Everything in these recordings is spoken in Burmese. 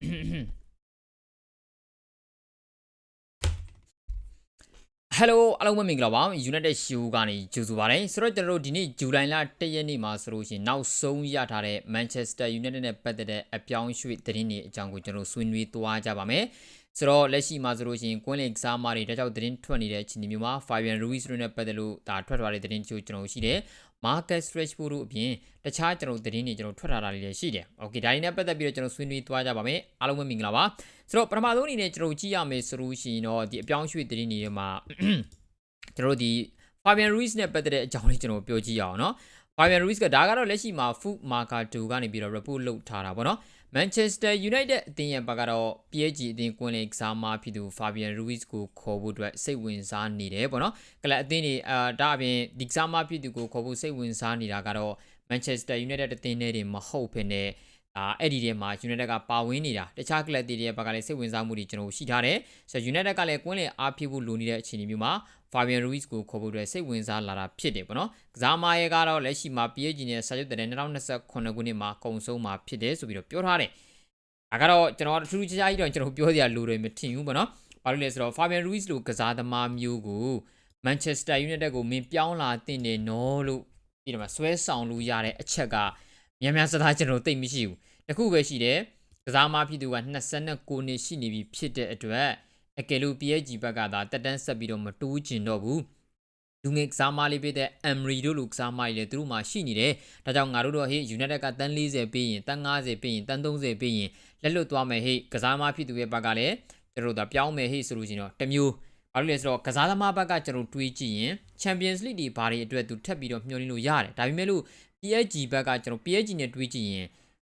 ဟယ်လိုအားလုံးပဲမင်္ဂလာပါ United Show ကနေကြိုဆိုပါရစေဆိုတော့ကျွန်တော်တို့ဒီနေ့ဇူလိုင်လ1ရက်နေ့မှာဆိုလို့ရှိရင်နောက်ဆုံးရထားတဲ့ Manchester United နဲ့ပတ်သက်တဲ့အပြောင်းရွှေ့သတင်းတွေအကြောင်းကိုကျွန်တော်ဆွေးနွေးသွားကြပါမယ်ဆိုတော့လက်ရှိမှာဆိုလို့ရှိရင်ကွင်းလင်ကစားမားတွေတခြားသတင်းထွက်နေတဲ့အခြေအနေမျိုးမှာ Fabian Ruiz တို့နဲ့ပတ်သက်လို့ဒါထွက်သွားတဲ့သတင်းချို့ကျွန်တော်ရှိတယ် market stretch ဖို့တို့အပြင်တခြားကျွန်တော်သတင်းတွေကျွန်တော်ထွက်လာတာတွေလည်းရှိတယ်။ Okay ဒါတွေနဲ့ပတ်သက်ပြီးတော့ကျွန်တော်ဆွေးနွေးသွားကြပါမယ်။အားလုံးပဲမင်္ဂလာပါ။ဆိုတော့ပထမဆုံးအနေနဲ့ကျွန်တော်ကြည့်ရမယ်ဆိုလို့ရှိရင်တော့ဒီအပြောင်းရွှေ့သတင်းတွေမှာကျွန်တော်ဒီ Fabian Ruiz နဲ့ပတ်သက်တဲ့အကြောင်းလေးကျွန်တော်ပြောကြည့်ရအောင်နော်။ Fabian Ruiz ကဒါကတော့လက်ရှိမှာ Food Marker 2ကနေပြီးတော့ report လုပ်ထားတာပေါ့နော်။ Manchester United အသင်းရဲ့ဘက်ကတော့ PSG အသင်းကွင်းလေကစားမဖြစ်သူ Fabian Ruiz ကိုခေါ်ဖို့အတွက်စိတ်ဝင်စားနေတယ်ပေါ့နော်ကလပ်အသင်းတွေအာဒါအပြင်ဒီကစားမဖြစ်သူကိုခေါ်ဖို့စိတ်ဝင်စားနေတာကတော့ Manchester United အသင်းတွေမဟုတ်ဖြစ်နေ အာအဲ့ဒီထဲမှာ United ကပါဝင်နေတာတခြားကလပ်တွေရဲ့ဘက်ကလည်းစိတ်ဝင်စားမှုတွေကျွန်တော်ရှိထားတယ်ဆိုတော့ United ကလည်းကွင်းလေအားဖြစ်ဖို့လိုနေတဲ့အခြေအနေမျိုးမှာ Fabian Ruiz ကိုခေါ်ဖို့အတွက်စိတ်ဝင်စားလာတာဖြစ်တယ်ပေါ့နော်။ကစားမရဲကတော့လက်ရှိမှာ PSG နဲ့စာချုပ်တဲ့2029ခုနှစ်မှာကုံဆုံးမှာဖြစ်တယ်ဆိုပြီးတော့ပြောထားတယ်။ဒါကတော့ကျွန်တော်ထူးထူးခြားခြားကြီးတော့ကျွန်တော်ပြောစရာလိုတယ်မထင်ဘူးပေါ့နော်။ဘာလို့လဲဆိုတော့ Fabian Ruiz လိုကစားသမားမျိုးကို Manchester United ကိုမင်းပြောင်းလာတင်တယ်နော်လို့ပြီးတော့မှဆွဲဆောင်လို့ရတဲ့အချက်ကများများစသားကျွန်တော်သိမရှိဘူး။ တခုပဲရှိတယ်။ကစားမဖြစ်သူက29နှစ်ရှိနေပြီဖြစ်တဲ့အတွက်အကယ်လို့ PSG ဘက်ကသာတက်တန်းဆက်ပြီးတော့မတိုးကျင်တော့ဘူးလူငယ်ကစားမလေးဖြစ်တဲ့ Emery တို့လူကစားမကြီးလည်းသူတို့မှရှိနေတယ်။ဒါကြောင့်ငါတို့တော့ဟေ့ United ကတန်း40ပေးရင်တန်း50ပေးရင်တန်း30ပေးရင်လက်လွတ်သွားမယ်ဟေ့ကစားမဖြစ်သူရဲ့ဘက်ကလည်းကျွန်တော်တို့ဒါပြောင်းမယ်ဟေ့ဆိုလို့ရှိရင်တော့တမျိုးဘာလို့လဲဆိုတော့ကစားသမားဘက်ကကျွန်တော်တွေးကြည့်ရင် Champions League ဒီဘာတွေအတွက်သူထပ်ပြီးတော့မျှော်လင့်လို့ရတယ်။ဒါပေမဲ့လို့ PSG ဘက်ကကျွန်တော် PSG နဲ့တွေးကြည့်ရင်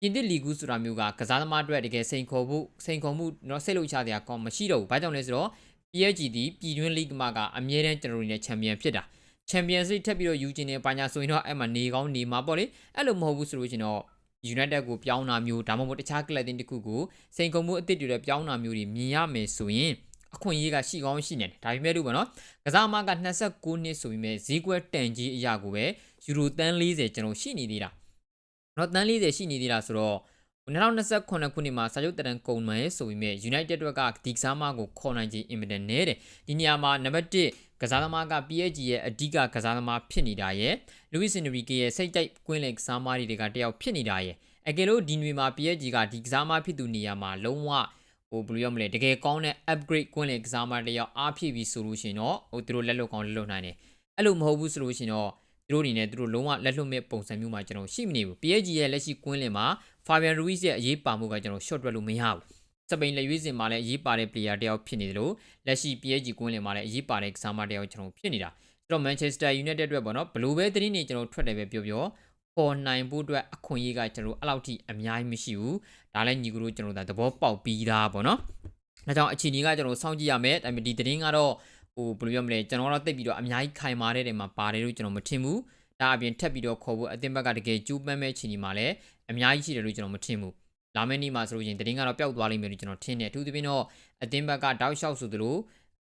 ပြင်သစ်လီဂူးဆိုတာမျိုးကကစားသမားအတွက်တကယ်စိန်ခေါ်မှုစိန်ခေါ်မှုတော့စိတ်လုံချစရာကောင်းမရှိတော့ဘူး။ဘာကြောင့်လဲဆိုတော့ PSG ဒီပြည်တွင်းလိဂ်မှာကအမြဲတမ်းကျွန်တော်တို့နဲ့ချန်ပီယံဖြစ်တာ။ချန်ပီယံလိထပ်ပြီးတော့ယူကျင်နေပါညာဆိုရင်တော့အဲ့မှာနေကောင်းနေမှာပေါ့လေ။အဲ့လိုမဟုတ်ဘူးဆိုလို့ရှင်တော့ United ကိုပြောင်းတာမျိုးဒါမှမဟုတ်တခြားကလပ်တင်းတစ်ခုကိုစိန်ကုန်မှုအသစ်တွေနဲ့ပြောင်းတာမျိုးတွေမြင်ရမယ်ဆိုရင်အခွင့်အရေးကရှိကောင်းရှိနေတယ်ဒါပေမဲ့လို့ပေါ့နော်ကစားမက29နှစ်ဆိုပြီးမဲ့ဈေးကွက်တန်ကြီးအရာကိုပဲယူရိုတန်း40ကျွန်တော်ရှိနေသေးတာ နော်တန်း40ရှိနေသေးတာဆိုတော့2029ခုနှစ်မှာစာချုပ်တရန်ကုန်မယ်ဆိုပြီးမြဲ United အတွက်ကဒီကစားမကိုခေါ်နိုင်ခြင်းအင်မတန်နဲတယ်ဒီနေရာမှာနံပါတ်1ကစားသမားက PSG ရဲ့အဓိကကစားသမားဖြစ်နေတာရယ် Luis Enrique ရဲ့စိတ်တိုက်ကွင်းလင်ကစားမတွေကတယောက်ဖြစ်နေတာရယ်အကယ်လို့ဒီနွေမှာ PSG ကဒီကစားမဖြစ်သူနေရာမှာလုံးဝဟိုဘယ်လိုရမလဲတကယ်ကောင်းတဲ့ upgrade ကွင်းလင်ကစားမတယောက်အားဖြည့်ပြီးဆိုလို့ရှိရင်တော့ဟိုသူတို့လက်လွတ်ကောင်းလက်လွတ်နိုင်တယ်အဲ့လိုမဟုတ်ဘူးဆိုလို့ရှိရင်တော့ သူတို့အနေနဲ့သူတို့လုံးဝလက်လွတ်မဲ့ပုံစံမျိုးမှာကျွန်တော်ရှိမနေဘူး PSG ရဲ့လက်ရှိကွင်းလင်မှာ Fabian Ruiz ရဲ့အရေးပါမှုကကျွန်တော် short တွက်လို့မရဘူးစပိန်လက်ရွေးစင်မှာလည်းအရေးပါတဲ့ player တယောက်ဖြစ်နေတယ်လို့လက်ရှိ PSG ကွင်းလင်မှာလည်းအရေးပါတဲ့ကစားမတယောက်ကျွန်တော်ဖြစ်နေတာဆိုတော့ Manchester United အတွက်ပေါ့နော်ဘလို့ပဲသတင်းတွေကျွန်တော်ထွက်တယ်ပဲပြောပြောပေါ်နိုင်ဖို့အတွက်အခွင့်အရေးကကျွန်တော်အဲ့လောက်ထိအများကြီးမရှိဘူးဒါလည်းညီကတို့ကျွန်တော်ဒါသဘောပေါက်ပြီးသားပေါ့နော်ဒါကြောင့်အခြေအနေကကျွန်တော်စောင့်ကြည့်ရမယ်ဒါပေမဲ့ဒီသတင်းကတော့ ဟိုဘယ်လိုပြောမလဲကျွန်တော်တော့တိတ်ပြီးတော့အများကြီးခိုင်မာတဲ့နေရာမှာပါတယ်လို့ကျွန်တော်မထင်ဘူးဒါအပြင်ထပ်ပြီးတော့ခေါ်ဖို့အသင်းဘက်ကတကယ်ကျူးပန်းမဲ့အခြေအနေမှာလည်းအများကြီးရှိတယ်လို့ကျွန်တော်မထင်ဘူးလာမယ့်နေ့မှာဆိုလို့ရင်တရင်ကတော့ပျောက်သွားလိမ့်မယ်လို့ကျွန်တော်ထင်တယ်အထူးသဖြင့်တော့အသင်းဘက်ကတောက်လျှောက်ဆိုသလို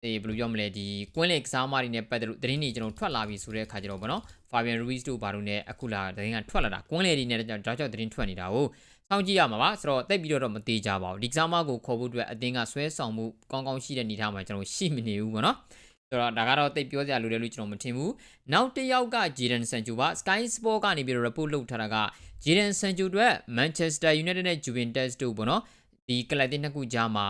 အေးဘယ်လိုပြောမလဲဒီကွင်းလေကစားမတွေနဲ့ပတ်သက်လို့တရင်တွေကျွန်တော်ထွက်လာပြီဆိုတဲ့အခါကျတော့ဗောနော် Fabian Ruiz တို့ဘာလို့နဲ့အခုလာတရင်ကထွက်လာတာကွင်းလေတွေနဲ့တောက်လျှောက်တရင်ထွက်နေတာကို စောင့်ကြည့်ရမှာပါဆိုတော့တိတ်ပြီးတော့မသေးကြပါဘူးဒီကစားမကိုခေါ်ဖို့အတွက်အသင်းကဆွဲဆောင်မှုကောင်းကောင်းရှိတဲ့အနေအထားမှာကျွန်တော်ရှိမနေဘူးဗောနော်ဆိုတော့ဒါကတော့တိတ်ပြောစရာလိုတယ်လို့ကျွန်တော်မထင်ဘူးနောက်တစ်ယောက်က Jadon Sancho ပါ Sky Sport ကနေပြီးတော့ report လုပ်ထားတာက Jadon Sancho အတွက် Manchester United နဲ့ Juventus တို့ပေါ့နော်ဒီကလပ်တင်းနှစ်ခုကြားမှာ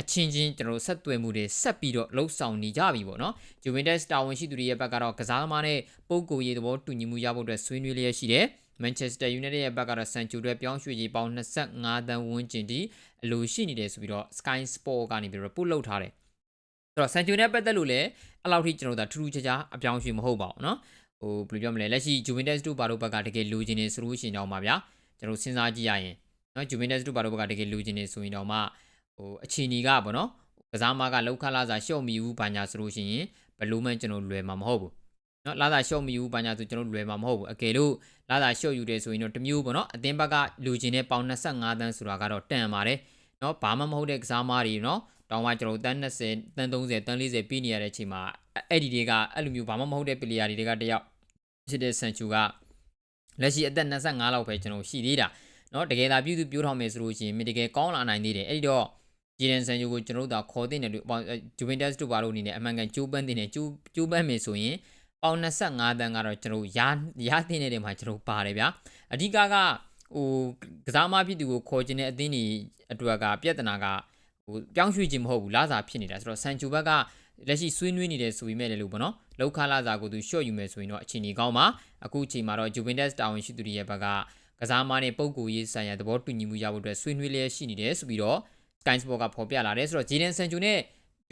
အချင်းချင်းကျွန်တော်ဆက်သွယ်မှုတွေဆက်ပြီးတော့လှုပ်ဆောင်နေကြပြီပေါ့နော် Juventus တာဝန်ရှိသူတွေရဲ့ဘက်ကတော့ကစားသမားနဲ့ပုံကိုရေးသဘောတူညီမှုရဖို့အတွက်ဆွေးနွေးလျက်ရှိတယ် Manchester United ရဲ့ဘက်ကတော့ Sancho အတွက်ပြောင်းရွှေ့ကြီးပေါင်း25တန်းဝန်းကျင်ထိအလိုရှိနေတယ်ဆိုပြီးတော့ Sky Sport ကနေပြီး report လုပ်ထားတယ်ဆိုတော့ Sancho နဲ့ပတ်သက်လို့လည်းအဲ့လောက်ထိကျွန်တော်တို့ထူးထူးခြားခြားအပြောင်းရွှေ့မဟုတ်ပါဘူးเนาะဟိုဘယ်လိုပြောမလဲလက်ရှိ Juventus တို့ဘာလို့ဘက်ကတကယ်လိုချင်နေဆိုလို့ရှိရင်တော့မှာဗျာကျွန်တော်စဉ်းစားကြည့်ရရင်เนาะ Juventus တို့ဘာလို့ဘက်ကတကယ်လိုချင်နေဆိုရင်တော့မှဟိုအချီနီကပေါ့နော်ကစားမကလောက်ခလာစာရှော့မီဘူးဘာညာဆိုလို့ရှိရင်ဘလို့မှကျွန်တော်လွယ်မှာမဟုတ်ဘူး နော်လာသာရှုပ်မယူဘာညာဆိုကျွန်တော်လွယ်မှာမဟုတ်ဘူးအကယ်လို့လာသာရှုပ်ယူတယ်ဆိုရင်တော့တမျိုးပေါ့နော်အတင်းဘက်ကလူချင်းတဲ့ပေါင်25တန်းဆိုတာကတော့တန်ပါတယ်နော်ဘာမှမဟုတ်တဲ့ကစားမားတွေနော်တောင်းမှကျွန်တော်တန်း20တန်း30တန်း40ပြီးနေရတဲ့အချိန်မှာအဲ့ဒီတွေကအဲ့လိုမျိုးဘာမှမဟုတ်တဲ့ပလေယာတွေကတယောက်ဖြစ်တဲ့ဆန်ချူကလက်ရှိအသက်25လောက်ပဲကျွန်တော်ရှိသေးတာနော်တကယ်သာပြည်သူပြောထောင်မယ်ဆိုလို့ရှိရင်မင်းတကယ်ကောင်းလာနိုင်သေးတယ်အဲ့ဒီတော့ဂျီဒန်ဆန်ယူကိုကျွန်တော်တို့သာခေါ်တင်တယ်လို့ဂျူဗင်တက်စ်တို့ဘာလို့အနေနဲ့အမှန်ကန်ကျိုးပန်းတင်တယ်ကျိုးကျိုးပန်းမယ်ဆိုရင် ပေါင်25တန်းကတော့ကျွန်တော်ရာရာတင်နေတဲ့မှာကျွန်တော်ပါတယ်ဗျာအဓိကကဟိုကစားမဖြစ်သူကိုခေါ်ခြင်းတဲ့အသင်းကြီးအတွက်ကပြဿနာကဟိုပြောင်းရွှေ့ခြင်းမဟုတ်ဘူးလာစာဖြစ်နေတာဆိုတော့ဆန်ချူဘက်ကလက်ရှိဆွေးနွေးနေတယ်ဆိုပေမဲ့လည်းလို့ပေါ့နော်လောက်ခလာစာကိုသူရှော့ယူမယ်ဆိုရင်တော့အချိန်ကြီးကောင်းပါအခုအချိန်မှာတော့ဂျူဗင်တက်စ်တာဝန်ရှိသူတွေရဲ့ဘက်ကကစားမနဲ့ပုံကိုရေးဆိုင်ရာသဘောတူညီမှုရဖို့အတွက်ဆွေးနွေးလျက်ရှိနေတယ်ဆိုပြီးတော့ Sky Sport ကဖော်ပြလာတယ်ဆိုတော့ဂျီဒန်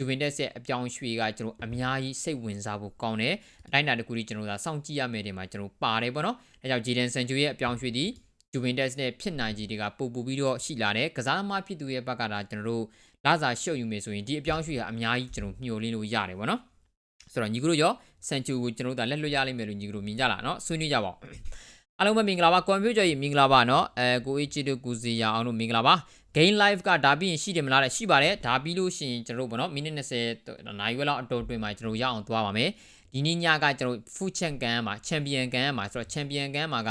ဆန်ချူနဲ့ဂျူဗင်တက်စ်ရဲ့အပြောင်းရွှေ့ကကျွန်တော်အများကြီးစိတ်ဝင်စားဖို့ကောင်းတယ်အတိုင်းအတာတစ်ခုကြီးကျွန်တော်သာစောင့်ကြည့်ရမယ်ဒီမှာကျွန်တော်ပါတယ်ပေါ့နော်အဲကြောင့်ဂျီဒန်ဆန်ချူရဲ့အပြောင်းရွှေ့ဒီဂျူဗင်တက်စ်နဲ့ဖြစ်နိုင်ကြီးတွေကပို့ပို့ပြီးတော့ရှိလာတယ်ကစားသမားဖြစ်သူရဲ့ဘက်ကဒါကျွန်တော်တို့လာစာရှုပ်ယူမယ်ဆိုရင်ဒီအပြောင်းရွှေ့ကအများကြီးကျွန်တော်မျှော်လင့်လို့ရတယ်ပေါ့နော်ဆိုတော့ညီကတို့ရောဆန်ချူကိုကျွန်တော်တို့ဒါလက်လွတ်ရလိမ့်မယ်လို့ညီကတို့မြင်ကြလားเนาะဆွေးနွေးကြပါဦး အားလုံးပဲမင်္ဂလာပါကွန်ပျူတာကြီးမင်္ဂလာပါเนาะအဲကိုအေးချစ်တို့ကူစီရအောင်တို့မင်္ဂလာပါ gain live ကဒါပြီးရင်ရှိတယ်မလားတဲ့ရှိပါတယ်ဒါပြီးလို့ရှိရင်ကျွန်တော်တို့ဗောနော်မိနစ်20နာရီဝက်လောက်အတော်တွင်မှာကျွန်တော်ရအောင်သွားပါမယ်ဒီနေ့ညကကျွန်တော် full champ ကန်မှာ champion ကန်မှာဆိုတော့ champion ကန်မှာက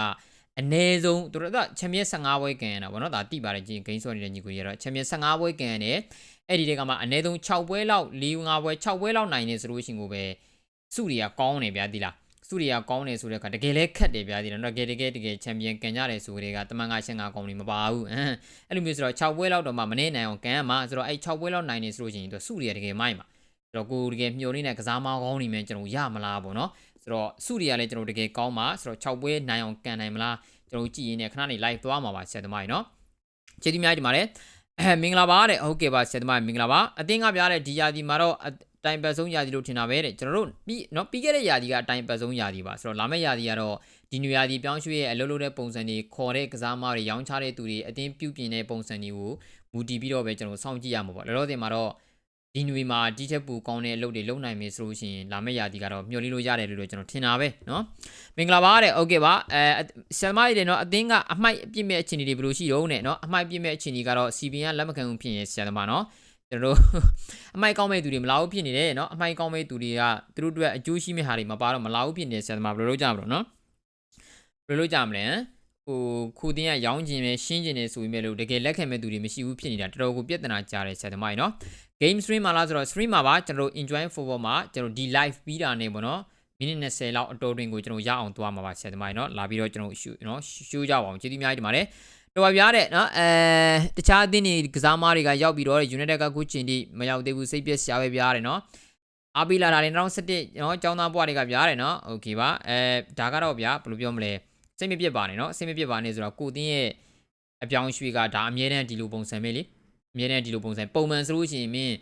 အနည်းဆုံးတို့တော့ champion 15ပွဲကန်ရတာဗောနော်ဒါတိပါတယ်ကြီး gain ဆော့နေတဲ့ညီကိုရတော့ champion 15ပွဲကန်ရတယ်အဲ့ဒီတွေကမှအနည်းဆုံး6ပွဲလောက်4 5ပွဲ6ပွဲလောက်နိုင်နေဆိုလို့ရှိရင်ကိုပဲစုတွေကကောင်းနေဗျာဒီလား စုတွေကကောင်းနေဆိုတဲ့အခါတကယ်လဲခက်တယ်ဗျာဒီတော့တကယ်တကယ်တကယ်ချန်ပီယံကန်ကြတယ်ဆိုတဲ့ကတမန်ကရှင်းကကောင်းနေမပါဘူးအမ်အဲ့လိုမျိုးဆိုတော့6ပွဲလောက်တော့မှမနေနိုင်အောင်ကန်ရမှာဆိုတော့အဲ့6ပွဲလောက်နိုင်နေဆိုလို့ရှိရင်သူစုတွေကတကယ်မိုက်မှာဆိုတော့ကိုတကယ်မျှော်နေတဲ့ကစားမကောင်းနေမယ်ကျွန်တော်ရမလားပေါ့နော်ဆိုတော့စုတွေကလည်းကျွန်တော်တကယ်ကောင်းမှာဆိုတော့6ပွဲနိုင်အောင်ကန်နိုင်မလားကျွန်တော်ကြည့်ရင်းနဲ့ခဏနေ live သွားမှာပါဆရာသမားကြီးနော်ကျေးဇူးများဒီမှာလည်းအဲမင်္ဂလာပါတဲ့ဟုတ်ကဲ့ပါဆရာသမားမင်္ဂလာပါအတင်းကပြတဲ့ဒီယာဒီမှာတော့ တိုင်ပတ်ဆုံးယာဒီလို့ထင်တာပဲတဲ့ကျွန်တော်တို့ပြီးเนาะပြီးခဲ့တဲ့ယာဒီကအတိုင်ပတ်ဆုံးယာဒီပါဆိုတော့လာမယ့်ယာဒီကတော့ဒီနွေယာဒီပြောင်းရွှေ့ရဲ့အလုပ်လုပ်တဲ့ပုံစံတွေခေါ်တဲ့ကစားမတွေရောင်းချတဲ့သူတွေအတင်းပြုပြင်တဲ့ပုံစံတွေကိုမူတည်ပြီးတော့ပဲကျွန်တော်စောင့်ကြည့်ရမှာပေါ့လောလောဆယ်မှာတော့ဒီနွေမှာဒီထက်ပိုကောင်းတဲ့အလုပ်တွေလုပ်နိုင်မယ်ဆိုလို့ရှိရင်လာမယ့်ယာဒီကတော့မျှော်လင့်လို့ရတယ်လို့ကျွန်တော်ထင်တာပဲเนาะမင်္ဂလာပါတဲ့โอเคပါအဲဆယ်မကြီးတွေเนาะအတင်းကအမိုက်အပြစ်မဲ့အခြေအနေတွေဘယ်လိုရှိတော့နဲ့เนาะအမိုက်ပြစ်မဲ့အခြေအနေကတော့ CBN ကလက်မခံဘူးဖြစ်ရင်ဆရာသမားเนาะ ကျွန်တော်တို့အမိုက်ကောင်းမဲ့သူတွေမလာဘူးဖြစ်နေတယ်เนาะအမိုက်ကောင်းမဲ့သူတွေကသူတို့အတွက်အကျိုးရှိမဲ့ဟာတွေမပါတော့မလာဘူးဖြစ်နေဆရာသမားဘယ်လိုလုပ်ကြမလို့เนาะဘယ်လိုလုပ်ကြမလဲဟိုခုတင်းကရောင်းကျင်ပဲရှင်းကျင်နေဆိုပြီးမဲ့လို့တကယ်လက်ခံမဲ့သူတွေမရှိဘူးဖြစ်နေတာတော်တော်ကိုပြဿနာကြားတယ်ဆရာသမားကြီးเนาะ game stream မှာလားဆိုတော့ stream မှာပါကျွန်တော်တို့ enjoy football မှာကျွန်တော်ဒီ live ပြီးတာနေပေါ့နော်မိနစ်20လောက်အတော်တွင်ကိုကျွန်တော်ရအောင်သွားမှာပါဆရာသမားကြီးเนาะလာပြီးတော့ကျွန်တော်ရှူเนาะရှူကြပါအောင်ကျေးဇူးများကြီးဒီမှာလေတော် ပါပြားတဲ့เนาะအဲတခြားအသင်းတွေကစားမားတွေကရောက်ပြီးတော့ United ကခုချိန်ထိမရောက်သေးဘူးစိတ်ပြက်ရှားပဲပြားတယ်เนาะအားပေးလာတာတွေ2017เนาะចောင်းသားဘွားတွေကပြားတယ်เนาะโอเคပါအဲဒါကတော့ဗျာဘယ်လိုပြောမလဲစိတ်မပြက်ပါနဲ့เนาะစိတ်မပြက်ပါနဲ့ဆိုတော့ကိုတင်းရဲ့အပြောင်းရွှေ့ကဒါအမြဲတမ်းဒီလိုပုံစံပဲလေအမြဲတမ်းဒီလိုပုံစံပုံမှန်ဆိုလို့ရှိရင်မင်း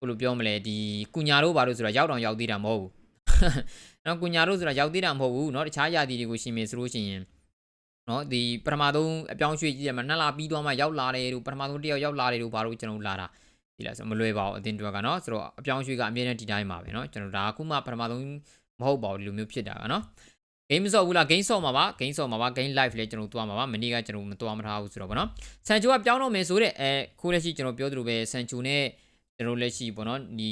ဘယ်လိုပြောမလဲဒီကုညာတို့ဘာလို့ဆိုတာရောက်တော့ရောက်သေးတာမဟုတ်ဘူးနော်ကုညာတို့ဆိုတာရောက်သေးတာမဟုတ်ဘူးเนาะတခြားယာတီတွေကိုရှင်မယ်ဆိုလို့ရှိရင် နော်ဒီပထမဆုံးအပြောင်းရွှေ့ကြည့်ရမှာနှစ်လပြီးသွားမှရောက်လာတယ်လို့ပထမဆုံးတယောက်ရောက်လာတယ်လို့ဘာလို့ကျွန်တော်လာတာဒီလားဆိုမလွယ်ပါဘူးအတင်းတွက်ကနော်ဆိုတော့အပြောင်းရွှေ့ကအမြဲတမ်းဒီတိုင်းပါပဲနော်ကျွန်တော်ဒါအခုမှပထမဆုံးမဟုတ်ပါဘူးဒီလိုမျိုးဖြစ်တာကနော် game ဆော့ဘူးလား game ဆော့မှာပါ game ဆော့မှာပါ game live လည်းကျွန်တော်သွားမှာပါမနေ့ကကျွန်တော်မသွားမထားဘူးဆိုတော့ဗောနော်ဆန်ချိုကပြောင်းတော့မယ်ဆိုတဲ့အဲခိုးလက်ရှိကျွန်တော်ပြောသလိုပဲဆန်ချိုနဲ့ကျွန်တော်လက်ရှိဗောနော်ဒီ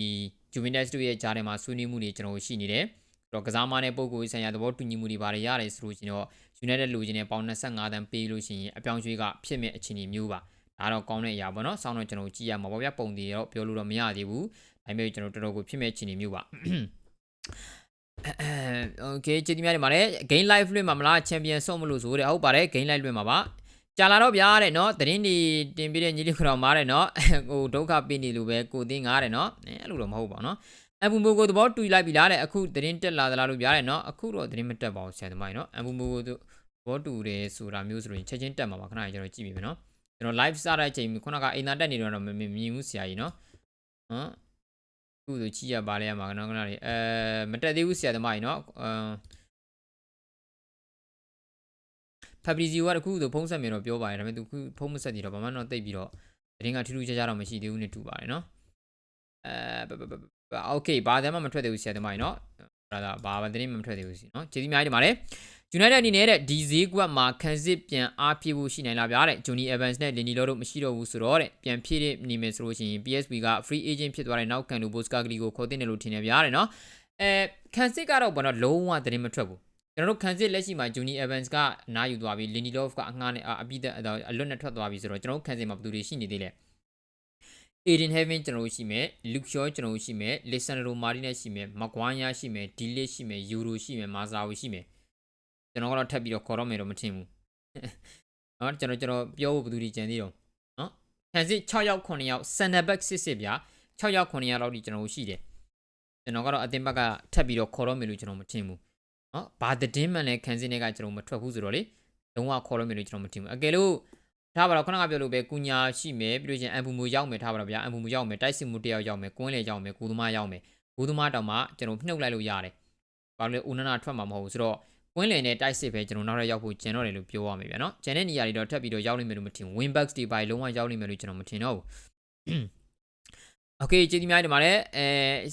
Juventus တို့ရဲ့ဂျားထဲမှာဆွေးနွေးမှုတွေကျွန်တော်ရှိနေတယ်ဆို တော့ကစားမနဲ့ပုံကိုဆိုင်ရာသဘောတူညီမှုတွေပါတယ်ရတယ်ဆိုလို့ရှိရင်တော့ United လူချင်းနဲ့ပေါင်25တန်းပေးလို့ရှိရင်အပြောင်းရွှေ့ကဖြစ်မဲ့အခြေအနေမျိုးပါဒါတော့ကောင်းတဲ့အရာပေါ့နော်စောင်းတော့ကျွန်တော်ကြည့်ရမှာပေါ့ဗျာပုံတွေတော့ပြောလို့တော့မရသေးဘူးဒါပေမဲ့ကျွန်တော်တော်တော်ကိုဖြစ်မဲ့အခြေအနေမျိုးပါโอเคကျေးဇူးများတင်ပါတယ် game live လွှင့်မှာမလား champion ဆုံးမလို့ဆိုတဲ့ဟုတ်ပါတယ် game live လွှင့်မှာပါကြာလာတော့ဗျာတဲ့เนาะသတင်းတွေတင်ပြတဲ့ညီလေးခေါတော်မားတဲ့เนาะဟိုဒုက္ခပေးနေလို့ပဲကိုသိငားတဲ့เนาะအဲ့လိုတော့မဟုတ်ပါဘူးเนาะ အမ်ဘူမိုကိုသဘောတူလိုက်ပြီလားတဲ့အခုသတင်းတက်လာသလားလို့ပြရတယ်နော်အခုတော့သတင်းမတက်ပါဘူးဆရာသမားရေနော်အမ်ဘူမိုကိုသဘောတူတယ်ဆိုတာမျိုးဆိုရင်ချက်ချင်းတက်မှာပါခဏကျွန်တော်ကြည့်ပြီမယ်နော်ကျွန်တော် live စတဲ့အချိန်ခုနကအိမ်သာတက်နေတော့မမြင်ဘူးဆရာကြီးနော်ဟမ်အခုဆိုကြည့်ရပါလဲရမှာနော်ခဏလေးအဲမတက်သေးဘူးဆရာသမားရေနော်အမ်ဖက်ဘရီဇီယိုကတခုဆိုဖုံးဆက်မယ်တော့ပြောပါတယ်ဒါပေမဲ့သူခုဖုံးမဆက်သေးတော့ဘာမှတော့တိတ်ပြီးတော့တရင်ကထူးထူးခြားခြားတော့မရှိသေးဘူးနဲ့တူပါတယ်နော်အဲ โอเคဘာသာမှမထွက်သေးဘူးဆရာသမားကြီးเนาะဒါဒါဘာမှသတင်းမထွက်သေးဘူးစီเนาะကျေးဇူးများကြီးတင်ပါတယ် United အနေနဲ့တဲ့ဒီဈေးကွက်မှာခံစစ်ပြန်အားပြေဖို့ရှိနိုင်လားဗျာတဲ့ Johnny Evans နဲ့ Lenny Law တို့မရှိတော့ဘူးဆိုတော့တဲ့ပြန်ဖြည့်နေမယ်ဆိုလို့ရှိရင် PSV က free agent ဖြစ်သွားတဲ့နောက်ခံလူ Boskagli ကိုခေါ်တင်တယ်လို့ထင်တယ်ဗျာတဲ့เนาะအဲခံစစ်ကတော့ဘာလို့လုံးဝသတင်းမထွက်ဘူး ကျွန်တော်တို့ခံစစ်လက်ရှိမှာ Johnny Evans ကအနားယူသွားပြီ Lindelof ကအငှားနဲ့အပြီးသက်အလွတ်နဲ့ထွက်သွားပြီဆိုတော့ကျွန်တော်တို့ခံစစ်မှာဘယ်သူတွေရှိနေသေးလဲ Aiden Heaven ကျွန်တော်တို့ရှိမယ် Luke Shaw ကျွန်တော်တို့ရှိမယ် Lisandro Martinez ရှိမယ် Maguire ရှိမယ် Dele ရှိမယ် Euro ရှိမယ် Mazraoui ရှိမယ်ကျွန်တော်ကတော့ထပ်ပြီးတော့ခေါ်တော့မယ်တော့မထင်ဘူးနော်ကျွန်တော်ကျွန်တော်ပြောဖို့ဘယ်သူတွေကြံသေးတော့နော်ခံစစ်6ယောက်9ယောက် center back 6စစ်ဗျာ6ယောက်9ယောက်လောက်ဒီကျွန်တော်တို့ရှိတယ်ကျွန်တော်ကတော့အတင်းဘက်ကထပ်ပြီးတော့ခေါ်တော့မယ်လို့ကျွန်တော်မထင်ဘူးနော်ဘာသတင်းမှန်လဲခံစစ်တွေကကျွန်တော်မထွက်ဘူးဆိုတော့လေလုံးဝခေါ်တော့မယ်လို့ကျွန်တော်မထင်ဘူးအကယ်လို့ ထားပါတော့ခုနကပြောလို့ပဲကုညာရှိမယ်ပြီးလို့ချင်းအန်ပူမူရောက်မယ်ထားပါတော့ဗျာအန်ပူမူရောက်မယ်တိုက်စစ်မှုတယောက်ရောက်မယ်ကွင်းလေရောက်မယ်ကိုသမားရောက်မယ်ကိုသမားတောင်မှကျွန်တော်နှုတ်လိုက်လို့ရတယ်ဘာလို့လဲဦးနနာထွက်မှာမဟုတ်ဘူးဆိုတော့ကွင်းလေနဲ့တိုက်စစ်ပဲကျွန်တော်နောက်ရက်ရောက်ဖို့ကျန်တော့တယ်လို့ပြောရမယ်ဗျာနော်ကျန်တဲ့နေရာတွေတော့ထပ်ပြီးတော့ရောက်လိမ့်မယ်လို့မထင်ဘူး win backs တွေပါလုံးဝရောက်လိမ့်မယ်လို့ကျွန်တော်မထင်တော့ဘူးโอเคကျေးဇူးများတင်ပါတယ်အဲ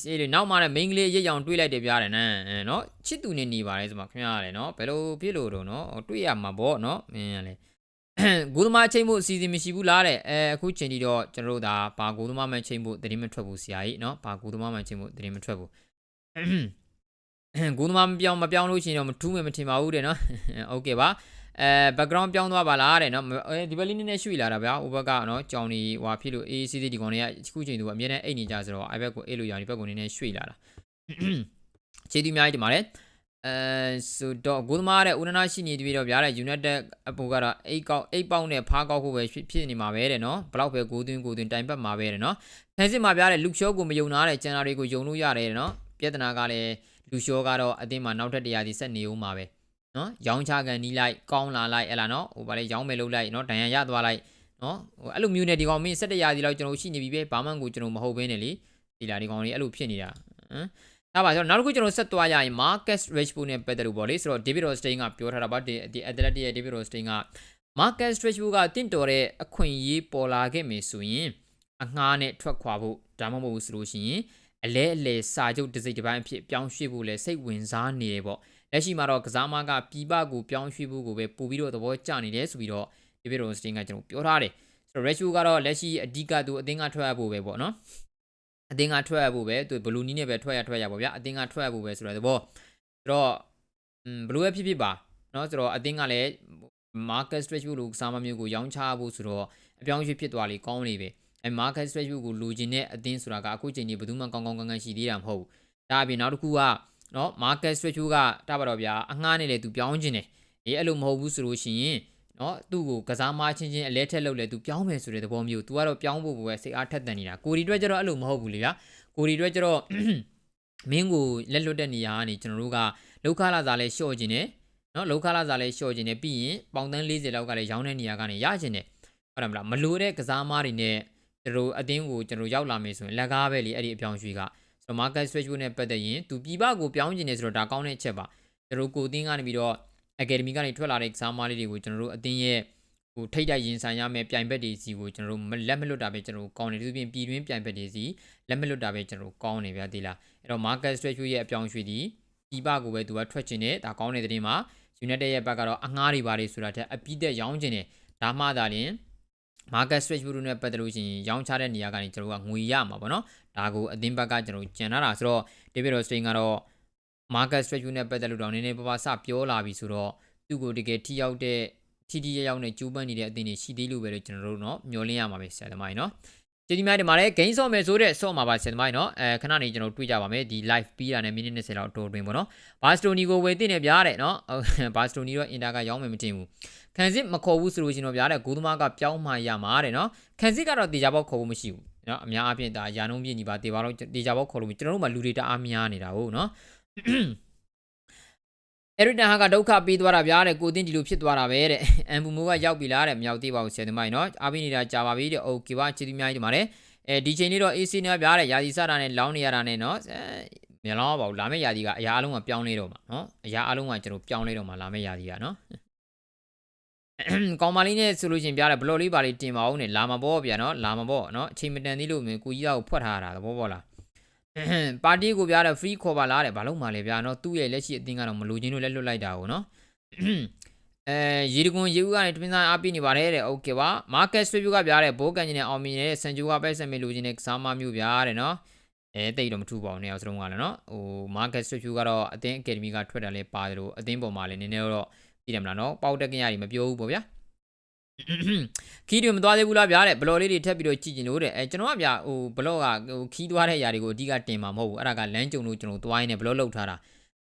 အေးလေနောက်မှလည်း main ကလေးရစ်ရောင်တွေးလိုက်တယ်ပြရတယ်နော်အဲနော်ချစ်သူနေနေပါတယ်ဆိုမှခင်ဗျားရတယ်နော်ဘယ်လိုဖြစ်လို့တော့နော်တွေးရမှာပေါ့နော်မင်းကလည်း ဂိုးသမားချိန်မှုအစီအစဉ်မရှိဘူးလားတဲ့အဲအခုချိန်ဒီတော့ကျွန်တော်တို့ဒါဘာဂိုးသမားမှချိန်မှုတရင်မထွက်ဘူးဆရာကြီးနော်ဘာဂိုးသမားမှချိန်မှုတရင်မထွက်ဘူးဂိုးသမားမပြောင်းမပြောင်းလို့ရှိရင်တော့မထူးမယ်မထင်ပါဘူးတဲ့နော်โอเคပါအဲ background ပြောင်းသွားပါလားတဲ့နော်အဲဒီဘက်လေးနည်းနည်းရွှေ့လာတာဗျာဥဘကနော်ကြောင်နေဟွာဖြစ်လို့ AAC ဒီကောင်တွေကခုချိန်သူကအမြဲတမ်းအိတ်နေကြဆိုတော့ iPad ကိုအိတ်လို့ရဒီဘက်ကိုနည်းနည်းရွှေ့လာတာခြေသူအများကြီးတင်ပါတယ် အဲဆိုတော့ဂိုးသမားတဲ့ဦးနနာရှိနေပြီတော့ဗျာတဲ့ United အပူကတော့8ကောက်8ပေါက်နဲ့ဖားကောက်ဖို့ပဲဖြစ်နေမှာပဲတဲ့နော်ဘလောက်ပဲဂိုးသွင်းဂိုးသွင်းတိုင်ပတ်မှာပဲတဲ့နော်ဖန်စစ်မှာဗျာတဲ့လူရှော့ကိုမယုံနာတဲ့ကျန်တာတွေကိုယုံလို့ရတယ်တဲ့နော်ပြဿနာကလည်းလူရှော့ကတော့အတင်းမှာနောက်ထပ်တရားစီဆက်နေဦးမှာပဲနော်ရောင်းချကန်နီးလိုက်ကောင်းလာလိုက်အဲ့လားနော်ဟိုဗာလေရောင်းမယ်လို့လိုက်နော်ဒဏ်ရာရသွားလိုက်နော်ဟိုအဲ့လိုမျိုးနဲ့ဒီကောင်မင်း၁၇ရာစီလောက်ကျွန်တော်ရှိနေပြီပဲဘာမှကိုကျွန်တော်မဟုတ်ဘဲနဲ့လေဒီလာဒီကောင်လေးအဲ့လိုဖြစ်နေတာဟမ် ဒါပါဆိုတော့နောက်တစ်ခုကျွန်တော်ဆက်သွားရရင် Marcus Rashford နဲ့ပတ်သက်လို့ပေါ့လေဆိုတော့ David Rostein ကပြောထားတာပါဒီ Athletic ရဲ့ David Rostein က Marcus Rashford ကတင့်တော်တဲ့အခွင့်အရေးပေါ်လာခဲ့မယ်ဆိုရင်အငှားနဲ့ထွက်ခွာဖို့ဒါမှမဟုတ်ဆိုလို့ရှိရင်အလဲအလဲစာချုပ်တစ်စိတ်တစ်ပိုင်းအဖြစ်ပြောင်းရွှေ့ဖို့လဲစိတ်ဝင်စားနေတယ်ပေါ့လက်ရှိမှာတော့ကစားမကပြည်ပကိုပြောင်းရွှေ့ဖို့ကိုပဲပို့ပြီးတော့သဘောကျနေတယ်ဆိုပြီးတော့ David Rostein ကကျွန်တော်ပြောထားတယ်ဆိုတော့ Rashford ကတော့လက်ရှိအဓိကသူအသင်းကထွက်ရဖို့ပဲပေါ့နော် အသင်းကထွက်ရဖို့ပဲသူဘလူးနီးနဲ့ပဲထွက်ရထွက်ရပါဗျာအသင်းကထွက်ရဖို့ပဲဆိုတော့သဘောဆိုတော့อืมဘလူးပဲဖြစ်ဖြစ်ပါเนาะဆိုတော့အသင်းကလည်း market stretch လို့ကစားမမျိုးကိုရောင်းချဖို့ဆိုတော့အပြောင်းအရွှေ့ဖြစ်သွားလေကောင်းနေပဲအဲ market stretch ကိုလိုချင်တဲ့အသင်းဆိုတာကအခုချိန်ကြီးဘယ်သူမှကောင်းကောင်းကန်ကန်ရှိသေးတာမဟုတ်ဘူးဒါအပြင်နောက်တစ်ခုကเนาะ market stretch ကတပါတော့ဗျာအငှားနဲ့လေသူပြောင်းခြင်းတယ်အေးအဲ့လိုမဟုတ်ဘူးဆိုလို့ရှိရင် နော်သူ့ကိုကစားမချင်းချင်းအလဲထက်လုပ်လဲသူပြောင်းမယ်ဆိုတဲ့သဘောမျိုး तू ကတော့ပြောင်းဖို့ပဲစိတ်အားထက်သန်နေတာကိုရီအတွက်ကျတော့အဲ့လိုမဟုတ်ဘူးလေဗျာကိုရီအတွက်ကျတော့မင်းကိုလက်လွတ်တဲ့နေရာကနေကျွန်တော်တို့ကလောက်ခလာစားလဲရှော့ခြင်းနဲ့နော်လောက်ခလာစားလဲရှော့ခြင်းနဲ့ပြီးရင်ပေါင်တန်း40လောက်ကလည်းရောင်းတဲ့နေရာကနေရခြင်းနဲ့ဟုတ်တယ်မလားမလိုတဲ့ကစားမတွေနဲ့ကျွန်တော်အတင်းကိုကျွန်တော်ရောက်လာမယ်ဆိုရင်လက်ကားပဲလေအဲ့ဒီအပြောင်းရွှေ့ကဆိုတော့ market switch နဲ့ပတ်သက်ရင်သူပြည်ပကိုပြောင်းခြင်းနဲ့ဆိုတော့ဒါကောင်းတဲ့အချက်ပါကျွန်တော်ကိုအတင်းကနေပြီးတော့ academy ကနေထွက်လာတဲ့ကစားမလေးတွေကိုကျွန်တော်တို့အတင်းရဲ့ဟိုထိတ်တိုက်ရင်ဆိုင်ရမယ်ပြိုင်ဘက်တွေစီကိုကျွန်တော်တို့လက်မလွတ်တာပဲကျွန်တော်တို့ကောင်းတယ်သူပြင်ပြည်တွင်းပြိုင်ဘက်တွေစီလက်မလွတ်တာပဲကျွန်တော်တို့ကောင်းနေဗျာဒီလားအဲ့တော့ market stretch ရဲ့အပြောင်းရွှေ့ဒီဒီပကိုပဲသူကထွက်ချင်တယ်ဒါကောင်းတဲ့တဲ့မှာ United ရဲ့ဘက်ကတော့အငှားတွေပါတယ်ဆိုတာထက်အပြည့်သက်ရောင်းချင်တယ်ဒါမှသာလျှင် market stretch ဘူးနဲ့ပတ်သက်လို့ရှိရင်ရောင်းချတဲ့နေရာကနေကျွန်တော်ကငွေရမှာပေါ့နော်ဒါကိုအသင်းဘက်ကကျွန်တော်ကြံထားတာဆိုတော့ David Rostein ကတော့ market stretch နဲ့ပတ်သက်လို့တော့နည်းနည်းပါးပါးစပြောလာပြီဆိုတော့သူ့ကိုတကယ်ထိရောက်တဲ့ထိထိရောက်ရောက်နဲ့ကျူးပန်းနေတဲ့အသင်းတွေရှိသေးလို့ပဲလို့ကျွန်တော်တို့เนาะမျှော်လင့်ရမှာပဲဆရာသမားကြီးเนาะကျေးဇူးများတင်ပါတယ် gain ဆော့မယ်ဆိုတဲ့ဆော့မှာပါဆရာသမားကြီးเนาะအဲခဏနေကျွန်တော်တွေ့ကြပါမယ်ဒီ live ပြီးတာနဲ့မိနစ်20လောက်တိုးတွင်ပေါ့เนาะဘာစတိုနီကိုဝယ်သိနေဗျာတဲ့เนาะဘာစတိုနီတော့အင်တာကရောင်းမယ်မတင်ဘူးခံစစ်မခေါ်ဘူးဆိုလို့ရှင်တော့ဗျာတဲ့ဂိုးသမားကပြောင်းမှရမှာတဲ့เนาะခံစစ်ကတော့တေချာပေါက်ခေါ်ဖို့မရှိဘူးเนาะအများအားဖြင့်ဒါရာနှုံးပြည့်ညီပါတေပါတော့တေချာပေါက်ခေါ်လို့ကျွန်တော်တို့မှလူတွေတအားများနေတာဟုတ်เนาะ အဲ့ရီတန်ဟာကဒုက္ခပေးသွားတာဗျာတဲ့ကိုတင်းဒီလိုဖြစ်သွားတာပဲတဲ့အမ်ဘူမိုးကရောက်ပြီလားတဲ့မရောက်သေးပါဘူးဆယ်သမိုင်းနော်အားပေးနေတာကြာပါပြီတဲ့โอเคပါချစ်သူများကြီးဒီမှာတဲ့အဲဒီချိန်လေးတော့ AC နဲ့ဗျာတဲ့ယာစီစတာနဲ့လောင်းနေရတာနဲ့နော်အဲမလောင်းပါဘူးလာမယ့်ယာစီကအရာအလုံးကပြောင်းလဲတော့မှာနော်အရာအလုံးကကျွန်တော်ပြောင်းလဲတော့မှာလာမယ့်ယာစီကနော်ကောင်းမလေးနဲ့ဆိုလို့ချင်းပြတယ်ဘလော့လေးပါလေးတင်ပါအောင်နဲ့လာမှာပေါ့ဗျာနော်လာမှာပေါ့နော်အချိန်မတန်သေးလို့ကိုကြီးသားကိုဖွက်ထားတာသဘောပေါက်လား ပါတီကိုပြားတော့ free ခေါ်ပါလားတဲ့ဘာလို့မှလဲဗျာနော်သူ့ရဲ့လက်ရှိအတင်းကတော့မလိုချင်လို့လက်လွတ်လိုက်တာကိုနော်အဲရေဒီကွန်ရေဦးကနေတပင်းဆိုင်အားပေးနေပါတယ်တဲ့ okay ပါ market review ကပြားတဲ့ဘိုးကန်ကြီးနဲ့အောင်မြင်တဲ့စံဂျိုးကပဲဆက်မေလိုချင်တဲ့ကစားမမျိုးပြားတဲ့နော်အဲတိတ်တော့မထူပါဘူးနေရာစလုံးကလည်းနော်ဟို market review ကတော့အတင်း academy ကထွက်တာလဲပါတယ်လို့အတင်းပေါ်မှာလည်းနည်းနည်းတော့ပြည်တယ်မလားနော်ပေါက်တက်ကရကြီးမပြောဘူးပေါ့ဗျာ ခီးတွေမသွားသေးဘူးလားဗျာတဲ့ဘလော်လေးတွေထပ်ပြီးတော့ကြည့်ကျင်လို့တဲ့အဲကျွန်တော်ကဗျာဟိုဘလော့ကဟိုခီးသွားတဲ့ຢာတွေကိုအဓိကတင်မှာမဟုတ်ဘူးအဲ့ဒါကလမ်းကြုံလို့ကျွန်တော်သွားရင်းနဲ့ဘလော့လောက်ထားတာ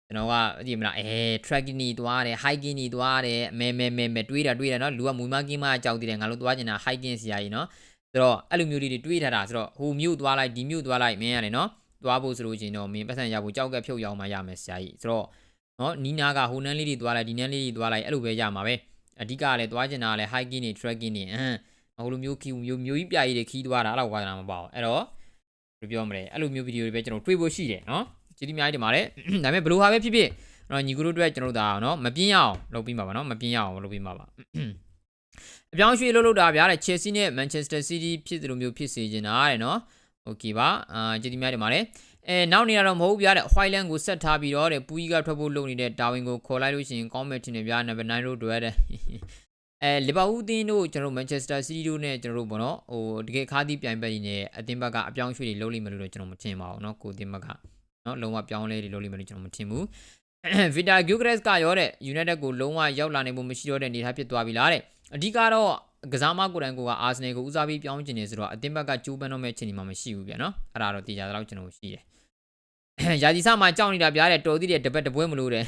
ကျွန်တော်ကကြည့်မလားအဲ trekking နေသွားတယ် hiking နေသွားတယ်မဲမဲမဲမဲတွေးတာတွေးတာနော်လူကမူမကင်းမအကြောက်တည်တယ်ငါတို့သွားကျင်တာ hiking ဆရာကြီးနော်ဆိုတော့အဲ့လိုမျိုးလေးတွေတွေးထားတာဆိုတော့ဟိုမြို့သွားလိုက်ဒီမြို့သွားလိုက်မင်းရတယ်နော်သွားဖို့ဆိုလို့ချင်းတော့မင်းပတ်စံရဖို့ကြောက်ကဖြုတ်ရအောင်မရမယ်ဆရာကြီးဆိုတော့နော်နီးနာကဟိုနန်းလေးတွေသွားလိုက်ဒီနန်းလေးတွေသွားလိုက်အဲ့လိုပဲရမှာပဲ အဓိကကလည်းသွားကျင်တာကလည်း hiking နေ trekking နေအဟမ်းဟိုလိုမျိုးခီမျိုးမျိုးကြီးပြကြီးတွေခီးသွားတာအဲ့လောက်ဝါသနာမပေါ့အဲ့တော့ဘယ်လိုပြောမလဲအဲ့လိုမျိုးဗီဒီယိုတွေပဲကျွန်တော်တွေးဖို့ရှိတယ်နော်ကျေးဇူးအများကြီးတင်ပါတယ်ဒါပေမဲ့ဘယ်လိုဟာပဲဖြစ်ဖြစ်တော့ညီကိုတို့အတွက်ကျွန်တော်တို့ဒါနော်မပြင်းရအောင်လုပ်ပြီးမှာပါနော်မပြင်းရအောင်လုပ်ပြီးမှာပါအပြောင်းရွှေ့လုပ်လို့တာဗျာတဲ့ Chelsea နဲ့ Manchester City ဖြစ်တယ်လို့မျိုးဖြစ်စေချင်တာတဲ့နော်โอเคပါအာကျေးဇူးများတင်ပါတယ် အဲနောက်နေရတော့မဟုတ်ဗျာတဲ့ Highland ကိုဆက်ထားပြီးတော့တဲ့ပူကြီးကထွက်ဖို့လုပ်နေတဲ့ Darwin ကိုခေါ်လိုက်လို့ရှိရင်ကောင်းမယ်ထင်တယ်ဗျာ number 9တို့တွေ့တဲ့အဲလီဗာပူးတင်းတို့ကျွန်တော်မန်ချက်စတာစီးတီးတို့နဲ့ကျွန်တော်တို့ပေါ့နော်ဟိုတကယ်ခါးသီးပြိုင်ပွဲကြီးနဲ့အတင်းဘက်ကအပြောင်းရွှေ့တွေလုပ်လိမ့်မယ်လို့တော့ကျွန်တော်မထင်ပါဘူးเนาะကိုအတင်းဘက်ကเนาะလုံးဝပြောင်းလဲတွေလုပ်လိမ့်မယ်လို့ကျွန်တော်မထင်ဘူးဗီတာဂူဂရက်စ်ကရောတဲ့ United ကိုလုံးဝရောက်လာနိုင်ဖို့မရှိတော့တဲ့အနေအထားဖြစ်သွားပြီလားတဲ့အဓိကတော့ ကစားမကိုယ်တိုင်ကအာဆနယ်ကိုဦးစားပေးပြောင်းကျင်နေဆိုတော့အတင်းဘက်ကကျိုးပန်းတော့မဲ့အချိန်ဒီမှာမရှိဘူးဗျာနော်အဲ့ဒါတော့တေချာတော့ကျွန်တော်ရှိတယ်ရာဒီဆမှာကြောက်နေတာဗျာတဲ့တော်သေးတယ်တပတ်တပွဲမလို့တဲ့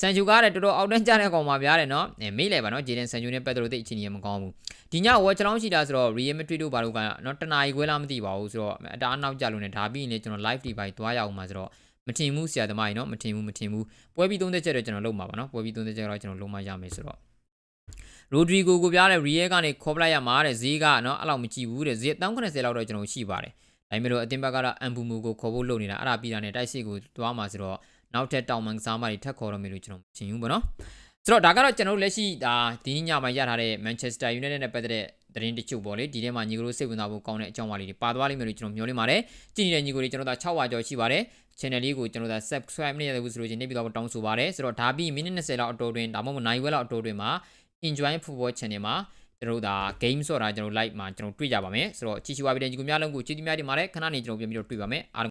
ဆန်ချူကားတဲ့တော်တော်အောက်တန်းကျတဲ့ကောင်ပါဗျာတဲ့နော်အဲမေးလိုက်ပါနော်ဂျေဒန်ဆန်ချူနဲ့ပတ်သက်လို့တိတ်အချိန်ကြီးမကောင်းဘူးဒီညဝက်ချောင်းရှိတာဆိုတော့ Real Madrid တို့ဘာလို့ကနော်တနာရီခွဲလားမသိပါဘူးဆိုတော့အတားနောက်ကြလို့နေဒါပြီးရင်လေကျွန်တော် live device သွားရအောင်မှာဆိုတော့မထင်ဘူးဆရာသမားကြီးနော်မထင်ဘူးမထင်ဘူးပွဲပြီး30ချက်တော့ကျွန်တော်လုပ်မှာပါနော်ပွဲပြီး30ချက်တော့ကျွန်တော်လုပ်မှရမယ်ဆိုတော့ ရိုဒရီဂိုကိုပြားတဲ့ရီယဲကနေခေါ်ပလိုက်ရမှာတဲ့ဈေးကနော်အဲ့လောက်မကြည့်ဘူးတဲ့ဈေး190လောက်တော့ကျွန်တော်ရှိပါတယ်ဒါပေမဲ့လို့အတင်ဘက်ကတော့အမ်ဘူမူကိုခေါ်ဖို့လုပ်နေတာအဲ့ဒါပြီးတာနဲ့တိုက်စစ်ကိုသွားမှာဆိုတော့နောက်ထပ်တောင်မန်ကစားမတွေထပ်ခေါ်တော့မယ်လို့ကျွန်တော်မထင်ဘူးပေါ့နော်ဆိုတော့ဒါကတော့ကျွန်တော်လက်ရှိဒါဒီညမှာရထားတဲ့ Manchester United နဲ့ပတ်သက်တဲ့သတင်းတချို့ပေါ့လေဒီထဲမှာညီကိုတို့စိတ်ဝင်စားဖို့ကောင်းတဲ့အကြောင်းအရာလေးတွေပါသွားလိမ့်မယ်လို့ကျွန်တော်မျှော်လင့်ပါတယ်ကြည့်နေတဲ့ညီကိုတွေကျွန်တော်တို့6ဝါကျော်ရှိပါတယ် channel လေးကိုကျွန်တော်တို့ subscribe နေရတယ်ဆိုလို့ချင်းနေပြီးတော့တောင်းဆိုပါတယ်ဆိုတော့ဒါပြီးမိနစ်20လောက်အတော်တွင်ဒါမှမဟုတ်နိုင်ဝဲလောက်အတော်တွင်မှာ enjoy football channel မှာကျွန်တော်တို့ဒါ game ဆိုတာကျွန်တော် live မှာကျွန်တော်တွေ့ကြပါမယ်ဆိုတော့ကြည့်ရှုပါပြီးတဲ့ညီကိုများလုံးကိုကျေးဇူးများတင်ပါတယ်ခဏနေကျွန်တော်ပြန်ပြီးတော့တွေ့ပါမယ်အား